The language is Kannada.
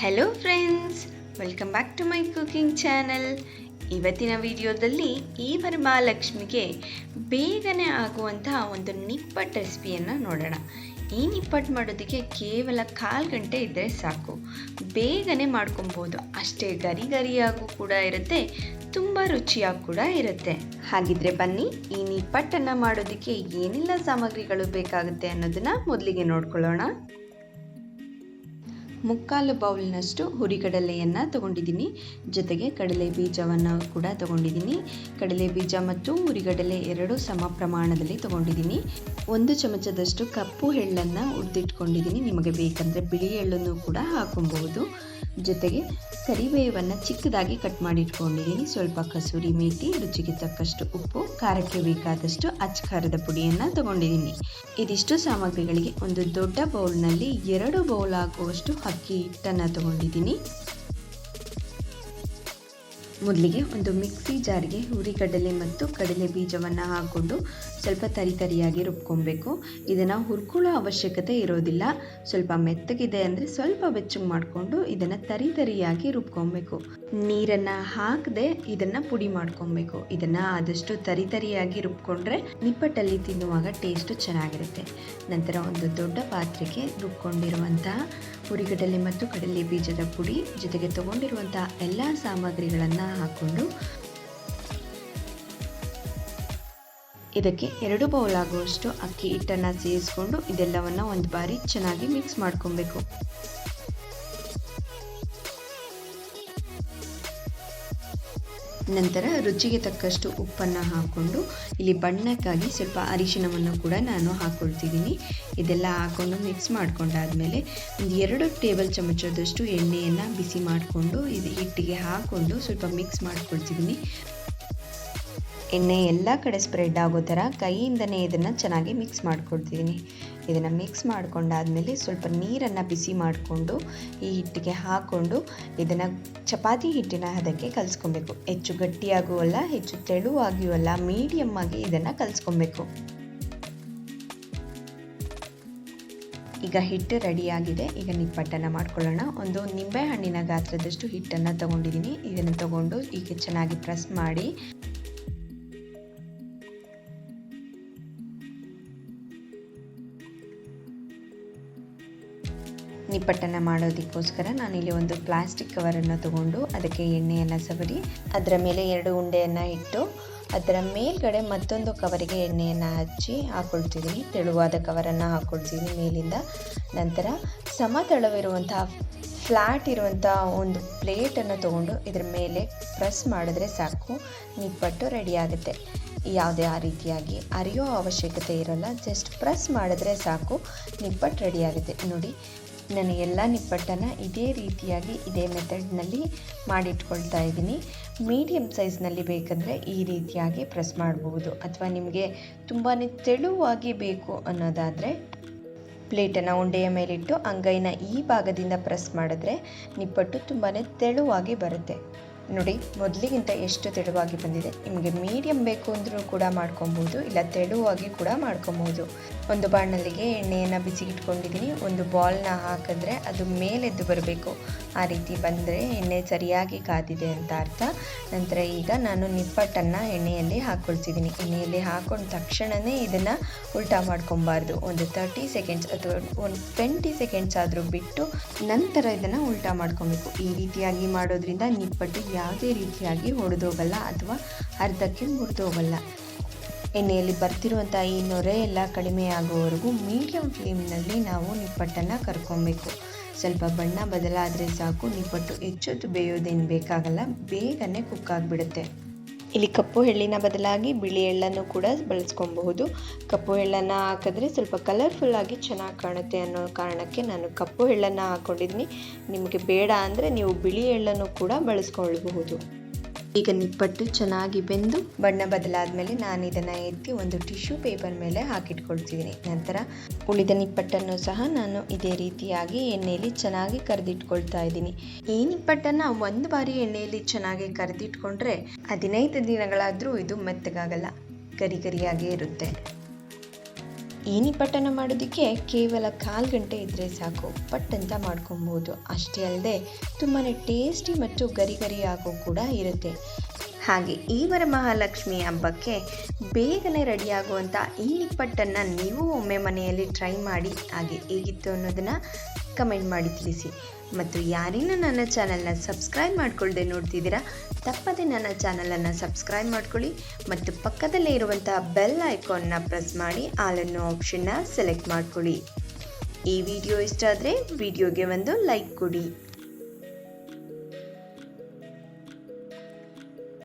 Hello friends welcome back to my cooking channel ಇವತ್ತಿನ ವಿಡಿಯೋದಲ್ಲಿ ಈ ವರಮಹಾಲಕ್ಷ್ಮಿಗೆ ಬೇಗನೆ ಆಗುವಂತಹ ಒಂದು ನಿಪ್ಪಟ್ ರೆಸಿಪಿಯನ್ನು ನೋಡೋಣ. ಈ ನಿಪ್ಪಟ್ ಮಾಡೋದಕ್ಕೆ ಕೇವಲ ಕಾಲು ಗಂಟೆ ಇದ್ದರೆ ಸಾಕು. ಬೇಗನೆ ಮಾಡ್ಕೊಬೋದು. ಅಷ್ಟೇ ಗರಿ ಗರಿಯಾಗೂ ಕೂಡ ಇರುತ್ತೆ. ತುಂಬ ರುಚಿಯಾಗಿ ಕೂಡ ಇರುತ್ತೆ. ಹಾಗಿದ್ರೆ ಬನ್ನಿ, ಈ ನಿಪ್ಪಟ್ಟನ್ನು ಮಾಡೋದಕ್ಕೆ ಏನೆಲ್ಲ ಸಾಮಗ್ರಿಗಳು ಬೇಕಾಗುತ್ತೆ ಅನ್ನೋದನ್ನು ಮೊದಲಿಗೆ ನೋಡ್ಕೊಳ್ಳೋಣ. ಮುಕ್ಕಾಲು ಬೌಲ್ನಷ್ಟು ಹುರಿಗಡಲೆಯನ್ನು ತಗೊಂಡಿದ್ದೀನಿ. ಜೊತೆಗೆ ಕಡಲೆ ಬೀಜವನ್ನು ಕೂಡ ತಗೊಂಡಿದ್ದೀನಿ. ಕಡಲೆ ಬೀಜ ಮತ್ತು ಹುರಿಗಡಲೆ ಎರಡು ಸಮ ಪ್ರಮಾಣದಲ್ಲಿ ತಗೊಂಡಿದ್ದೀನಿ. ಒಂದು ಚಮಚದಷ್ಟು ಕಪ್ಪು ಎಳ್ಳನ್ನು ಉದ್ದಿಟ್ಕೊಂಡಿದ್ದೀನಿ ನಿಮಗೆ ಬೇಕಂದರೆ ಬಿಳಿ ಎಳ್ಳನ್ನು ಕೂಡ ಹಾಕೊಬಹುದು. ಜೊತೆಗೆ ಕರಿಬೇವನ್ನು ಚಿಕ್ಕದಾಗಿ ಕಟ್ ಮಾಡಿ ಇಟ್ಕೊಂಡಿದ್ದೀನಿ ಸ್ವಲ್ಪ ಕಸೂರಿ ಮೇಥಿ ರುಚಿಗೆ ತಕ್ಕಷ್ಟು ಉಪ್ಪು, ಖಾರಕ್ಕೆ ಬೇಕಾದಷ್ಟು ಅಚ್ಚಖಾರದ ಪುಡಿಯನ್ನು ತಗೊಂಡಿದ್ದೀನಿ. ಇದಿಷ್ಟು ಸಾಮಗ್ರಿಗಳಿಗೆ ಒಂದು ದೊಡ್ಡ ಬೌಲ್ನಲ್ಲಿ ಎರಡು ಬೌಲ್ ಆಗುವಷ್ಟು ಅಕ್ಕಿ ಹಿಟ್ಟನ್ನು ತಗೊಂಡಿದ್ದೀನಿ. ಮೊದಲಿಗೆ ಒಂದು ಮಿಕ್ಸಿ ಜಾರಿಗೆ ಹುರಿಗಡಲೆ ಮತ್ತು ಕಡಲೆ ಬೀಜವನ್ನು ಹಾಕ್ಕೊಂಡು ಸ್ವಲ್ಪ ತರಿ ತರಿಯಾಗಿ ರುಬ್ಕೊಬೇಕು. ಇದನ್ನು ಹುರ್ಕೊಳ್ಳೋ ಅವಶ್ಯಕತೆ ಇರೋದಿಲ್ಲ. ಸ್ವಲ್ಪ ಮೆತ್ತಗಿದೆ ಅಂದರೆ ಸ್ವಲ್ಪ ಬೆಚ್ಚಗೆ ಮಾಡಿಕೊಂಡು ಇದನ್ನು ತರಿ ತರಿಯಾಗಿ ರುಬ್ಕೊಬೇಕು. ನೀರನ್ನು ಹಾಕದೆ ಇದನ್ನು ಪುಡಿ ಮಾಡ್ಕೊಬೇಕು. ಇದನ್ನು ಆದಷ್ಟು ತರಿ ತರಿಯಾಗಿ ರುಬ್ಕೊಂಡ್ರೆ ನಿಪ್ಪಟ್ಟಲ್ಲಿ ತಿನ್ನುವಾಗ ಟೇಸ್ಟು ಚೆನ್ನಾಗಿರುತ್ತೆ. ನಂತರ ಒಂದು ದೊಡ್ಡ ಪಾತ್ರೆಗೆ ರುಬ್ಕೊಂಡಿರುವಂತಹ ಹುರಿಗಡಲೆ ಮತ್ತು ಕಡಲೆ ಬೀಜದ ಪುಡಿ ಜೊತೆಗೆ ತಗೊಂಡಿರುವಂತಹ ಎಲ್ಲ ಸಾಮಗ್ರಿಗಳನ್ನು ಹಾಕ್ಕೊಂಡು ಇದಕ್ಕೆ ಎರಡು ಬೌಲ್ ಆಗುವಷ್ಟು ಅಕ್ಕಿ ಹಿಟ್ಟನ್ನು ಸೇರಿಸ್ಕೊಂಡು ಇದೆಲ್ಲವನ್ನು ಒಂದು ಬಾರಿ ಚೆನ್ನಾಗಿ ಮಿಕ್ಸ್ ಮಾಡ್ಕೊಬೇಕು. ನಂತರ ರುಚಿಗೆ ತಕ್ಕಷ್ಟು ಉಪ್ಪನ್ನು ಹಾಕ್ಕೊಂಡು ಇಲ್ಲಿ ಬಣ್ಣಕ್ಕಾಗಿ ಸ್ವಲ್ಪ ಅರಿಶಿಣವನ್ನು ಕೂಡ ನಾನು ಹಾಕ್ಕೊಳ್ತಿದ್ದೀನಿ ಇದೆಲ್ಲ ಹಾಕ್ಕೊಂಡು ಮಿಕ್ಸ್ ಮಾಡ್ಕೊಂಡಾದಮೇಲೆ ಒಂದು ಎರಡು ಟೇಬಲ್ ಚಮಚದಷ್ಟು ಎಣ್ಣೆಯನ್ನು ಬಿಸಿ ಮಾಡಿಕೊಂಡು ಇದು ಹಿಟ್ಟಿಗೆ ಹಾಕ್ಕೊಂಡು ಸ್ವಲ್ಪ ಮಿಕ್ಸ್ ಮಾಡ್ಕೊಳ್ತಿದ್ದೀನಿ. ಎಣ್ಣೆ ಎಲ್ಲ ಕಡೆ ಸ್ಪ್ರೆಡ್ ಆಗೋ ಥರ ಕೈಯಿಂದನೇ ಇದನ್ನು ಚೆನ್ನಾಗಿ ಮಿಕ್ಸ್ ಮಾಡ್ಕೊಡ್ತಿದ್ದೀನಿ ಇದನ್ನು ಮಿಕ್ಸ್ ಮಾಡ್ಕೊಂಡಾದಮೇಲೆ ಸ್ವಲ್ಪ ನೀರನ್ನು ಬಿಸಿ ಮಾಡಿಕೊಂಡು ಈ ಹಿಟ್ಟಿಗೆ ಹಾಕ್ಕೊಂಡು ಇದನ್ನು ಚಪಾತಿ ಹಿಟ್ಟಿನ ಹದಕ್ಕೆ ಕಲಿಸ್ಕೊಬೇಕು. ಹೆಚ್ಚು ಗಟ್ಟಿಯಾಗೂ ಅಲ್ಲ ಹೆಚ್ಚು ತೆಳುವಾಗಿಯೂ ಅಲ್ಲ ಮೀಡಿಯಮ್ ಆಗಿ ಇದನ್ನು ಕಲಿಸ್ಕೊಬೇಕು. ಈಗ ಹಿಟ್ಟು ರೆಡಿಯಾಗಿದೆ ಈಗ ನಿಪ್ಪಟ್ಟನ್ನು ಮಾಡ್ಕೊಳ್ಳೋಣ. ಒಂದು ನಿಂಬೆ ಹಣ್ಣಿನ ಗಾತ್ರದಷ್ಟು ಹಿಟ್ಟನ್ನು ತಗೊಂಡಿದ್ದೀನಿ. ಇದನ್ನು ತಗೊಂಡು ಈಗ ಚೆನ್ನಾಗಿ ಪ್ರೆಸ್ ಮಾಡಿ ನಿಪ್ಪಟ್ಟನ್ನು ಮಾಡೋದಕ್ಕೋಸ್ಕರ ನಾನಿಲ್ಲಿ ಒಂದು ಪ್ಲಾಸ್ಟಿಕ್ ಕವರನ್ನು ತಗೊಂಡು ಅದಕ್ಕೆ ಎಣ್ಣೆಯನ್ನು ಸವರಿ, ಅದರ ಮೇಲೆ ಎರಡು ಉಂಡೆಯನ್ನು ಇಟ್ಟು, ಅದರ ಮೇಲ್ಗಡೆ ಮತ್ತೊಂದು ಕವರಿಗೆ ಎಣ್ಣೆಯನ್ನು ಹಚ್ಚಿ ಹಾಕ್ಕೊಳ್ತಿದ್ದೀನಿ ತೆಳುವಾದ ಕವರನ್ನು ಹಾಕ್ಕೊಳ್ತೀನಿ ಮೇಲಿಂದ. ನಂತರ ಸಮತಳವಿರುವಂತಹ ಫ್ಲ್ಯಾಟ್ ಇರುವಂಥ ಒಂದು ಪ್ಲೇಟನ್ನು ತಗೊಂಡು ಇದರ ಮೇಲೆ ಪ್ರೆಸ್ ಮಾಡಿದ್ರೆ ಸಾಕು, ನಿಪ್ಪಟ್ಟು ರೆಡಿ ಆಗುತ್ತೆ. ಯಾವುದೇ ಆ ರೀತಿಯಾಗಿ ಅರಿಯೋ ಅವಶ್ಯಕತೆ ಇರೋಲ್ಲ, ಜಸ್ಟ್ ಪ್ರೆಸ್ ಮಾಡಿದ್ರೆ ಸಾಕು, ನಿಪ್ಪಟ್ಟು ರೆಡಿ ಆಗುತ್ತೆ. ನೋಡಿ ನಾನು ಎಲ್ಲ ನಿಪ್ಪಟ್ಟನ್ನು ಇದೇ ರೀತಿಯಾಗಿ ಇದೇ ಮೆಥಡ್ನಲ್ಲಿ ಮಾಡಿಟ್ಕೊಳ್ತಾ ಇದ್ದೀನಿ. ಮೀಡಿಯಮ್ ಸೈಜ್ನಲ್ಲಿ ಬೇಕಂದರೆ ಈ ರೀತಿಯಾಗಿ ಪ್ರೆಸ್ ಮಾಡಬಹುದು ಅಥವಾ ನಿಮಗೆ ತುಂಬಾ ತೆಳುವಾಗಿ ಬೇಕು ಅನ್ನೋದಾದರೆ ಪ್ಲೇಟನ್ನು ಉಂಡೆಯ ಮೇಲಿಟ್ಟು ಅಂಗೈನ ಈ ಭಾಗದಿಂದ ಪ್ರೆಸ್ ಮಾಡಿದ್ರೆ ನಿಪ್ಪಟ್ಟು ತುಂಬಾ ತೆಳುವಾಗಿ ಬರುತ್ತೆ. ನೋಡಿ, ಮೊದಲಿಗಿಂತ ಎಷ್ಟು ತೆಳುವಾಗಿ ಬಂದಿದೆ. ನಿಮಗೆ ಮೀಡಿಯಮ್ ಬೇಕು ಅಂದರೂ ಕೂಡ ಮಾಡ್ಕೊಬೋದು, ಇಲ್ಲ ತೆಳುವಾಗಿ ಕೂಡ ಮಾಡ್ಕೊಬೋದು. ಒಂದು ಬಾಣಲಿಗೆ ಎಣ್ಣೆಯನ್ನು ಬಿಸಿಗಿಟ್ಕೊಂಡಿದ್ದೀನಿ. ಒಂದು ಬಾಲ್ನ ಹಾಕಿದ್ರೆ ಅದು ಮೇಲೆದ್ದು ಬರಬೇಕು. ಆ ರೀತಿ ಬಂದರೆ ಎಣ್ಣೆ ಸರಿಯಾಗಿ ಕಾದಿದೆ ಅಂತ ಅರ್ಥ. ನಂತರ ಈಗ ನಾನು ನಿಪ್ಪಟ್ಟನ್ನು ಎಣ್ಣೆಯಲ್ಲಿ ಹಾಕ್ಕೊಳ್ತಿದ್ದೀನಿ ಎಣ್ಣೆಯಲ್ಲಿ ಹಾಕೊಂಡ ತಕ್ಷಣವೇ ಇದನ್ನು ಉಲ್ಟಾ ಮಾಡ್ಕೊಬಾರ್ದು. ಒಂದು ತರ್ಟಿ ಸೆಕೆಂಡ್ಸ್ ಅಥವಾ ಒಂದು ಟ್ವೆಂಟಿ ಸೆಕೆಂಡ್ಸ್ ಆದರೂ ಬಿಟ್ಟು ನಂತರ ಇದನ್ನು ಉಲ್ಟಾ ಮಾಡ್ಕೊಬೇಕು. ಈ ರೀತಿಯಾಗಿ ಮಾಡೋದ್ರಿಂದ ನಿಪ್ಪಟ್ಟು ಯಾವುದೇ ರೀತಿಯಾಗಿ ಹೊಡೆದೋಗಲ್ಲ ಅಥವಾ ಅರ್ಧಕ್ಕೆ ಮುರಿದೋಗಲ್ಲ. ಎಣ್ಣೆಯಲ್ಲಿ ಬರ್ತಿರುವಂಥ ಈ ನೊರೆ ಎಲ್ಲ ಕಡಿಮೆ ಆಗುವವರೆಗೂ ಮೀಡಿಯಮ್ ಫ್ಲೇಮ್ನಲ್ಲಿ ನಾವು ನಿಪ್ಪಟ್ಟನ್ನು ಕರ್ಕೊಬೇಕು. ಸ್ವಲ್ಪ ಬಣ್ಣ ಬದಲಾದರೆ ಸಾಕು, ನಿಪ್ಪಟ್ಟು ಹೆಚ್ಚೊತ್ತು ಬೇಯೋದೇನು ಬೇಕಾಗಲ್ಲ, ಬೇಗನೆ ಕುಕ್ ಆಗಿಬಿಡುತ್ತೆ. ಇಲ್ಲಿ ಕಪ್ಪು ಎಳ್ಳಿನ ಬದಲಾಗಿ ಬಿಳಿ ಎಳ್ಳನ್ನು ಕೂಡ ಬಳಸ್ಕೊಬಹುದು. ಕಪ್ಪು ಎಳ್ಳನ್ನು ಹಾಕಿದ್ರೆ ಸ್ವಲ್ಪ ಕಲರ್ಫುಲ್ಲಾಗಿ ಚೆನ್ನಾಗಿ ಕಾಣುತ್ತೆ ಅನ್ನೋ ಕಾರಣಕ್ಕೆ ನಾನು ಕಪ್ಪು ಎಳ್ಳನ್ನು ಹಾಕ್ಕೊಂಡಿದ್ದೀನಿ ನಿಮಗೆ ಬೇಡ ಅಂದರೆ ನೀವು ಬಿಳಿ ಎಳ್ಳನ್ನು ಕೂಡ ಬಳಸ್ಕೊಳ್ಬಹುದು. ಈಗ ನಿಪ್ಪಟ್ಟು ಚೆನ್ನಾಗಿ ಬೆಂದು ಬಣ್ಣ ಬದಲಾದ ಮೇಲೆ ನಾನು ಇದನ್ನು ಎತ್ತಿ ಒಂದು ಟಿಶ್ಯೂ ಪೇಪರ್ ಮೇಲೆ ಹಾಕಿಟ್ಕೊಳ್ತಿದ್ದೀನಿ. ನಂತರ ಉಳಿದ ನಿಪ್ಪಟ್ಟನ್ನು ಸಹ ನಾನು ಇದೇ ರೀತಿಯಾಗಿ ಎಣ್ಣೆಯಲ್ಲಿ ಚೆನ್ನಾಗಿ ಕರೆದಿಟ್ಕೊಳ್ತಾ ಇದ್ದೀನಿ. ಈ ನಿಪ್ಪಟ್ಟನ್ನು ಒಂದು ಬಾರಿ ಎಣ್ಣೆಯಲ್ಲಿ ಚೆನ್ನಾಗಿ ಕರೆದಿಟ್ಕೊಂಡ್ರೆ ಹದಿನೈದು ದಿನಗಳಾದರೂ ಇದು ಮೆತ್ತಗಾಗಲ್ಲ. ಗರಿ ಗರಿಯಾಗೇ ಇರುತ್ತೆ. ಈ ಪಟ್ಟನ ಮಾಡೋದಕ್ಕೆ ಕೇವಲ ಕಾಲು ಗಂಟೆ ಇದ್ದರೆ ಸಾಕು. ಪಟ್ ಅಂತ ಮಾಡ್ಕೊಬೋದು. ಅಷ್ಟೇ ಅಲ್ಲದೆ ತುಂಬಾ ಟೇಸ್ಟಿ ಮತ್ತು ಗರಿ ಗರಿ ಆಗೋ ಕೂಡ ಇರುತ್ತೆ. ಹಾಗೆ ಈ ವರಮಹಾಲಕ್ಷ್ಮಿ ಹಬ್ಬಕ್ಕೆ ಬೇಗನೆ ರೆಡಿಯಾಗುವಂಥ ಈ ನಿಪ್ಪಟ್ಟನ್ನು ನೀವು ಒಮ್ಮೆ ಮನೆಯಲ್ಲಿ ಟ್ರೈ ಮಾಡಿ ಹಾಗೆ ಹೇಗಿತ್ತು ಅನ್ನೋದನ್ನು ಕಮೆಂಟ್ ಮಾಡಿ ತಿಳಿಸಿ. ಮತ್ತು ಯಾರಿನ್ನೂ ನನ್ನ ಚಾನಲ್ನ ಸಬ್ಸ್ಕ್ರೈಬ್ ಮಾಡ್ಕೊಳ್ಳದೆ ನೋಡ್ತಿದ್ದೀರಾ, ತಪ್ಪದೆ ನನ್ನ ಚಾನಲನ್ನು ಸಬ್ಸ್ಕ್ರೈಬ್ ಮಾಡ್ಕೊಳ್ಳಿ ಮತ್ತು ಪಕ್ಕದಲ್ಲೇ ಇರುವಂಥ ಬೆಲ್ ಐಕಾನ್ನ ಪ್ರೆಸ್ ಮಾಡಿ ಆಲನ್ನು ಆಪ್ಷನ್ನ ಸೆಲೆಕ್ಟ್ ಮಾಡ್ಕೊಳ್ಳಿ. ಈ ವಿಡಿಯೋ ಇಷ್ಟ ಆದರೆ ವಿಡಿಯೋಗೆ ಒಂದು ಲೈಕ್ ಕೊಡಿ.